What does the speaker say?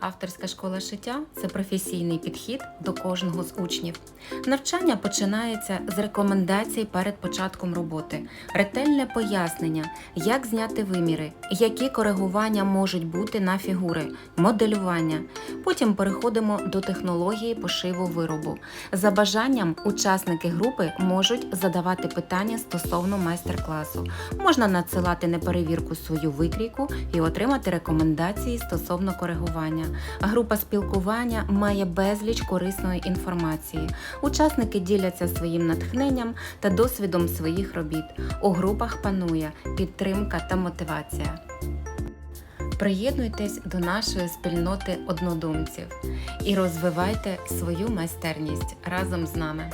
Авторська школа шиття це професійний підхід до кожного з учнів. Навчання починається з рекомендацій перед початком роботи, ретельне пояснення, як зняти виміри, які коригування можуть бути на фігури, моделювання. Потім переходимо до технології пошиву виробу. За бажанням учасники групи можуть задавати питання стосовно майстер-класу. Можна надсилати на перевірку свою викрійку і отримати рекомендації стосовно коригування. Група спілкування має безліч корисної інформації. Учасники діляться своїм натхненням та досвідом своїх робіт. У групах панує підтримка та мотивація. Приєднуйтесь до нашої спільноти однодумців і розвивайте свою майстерність разом з нами.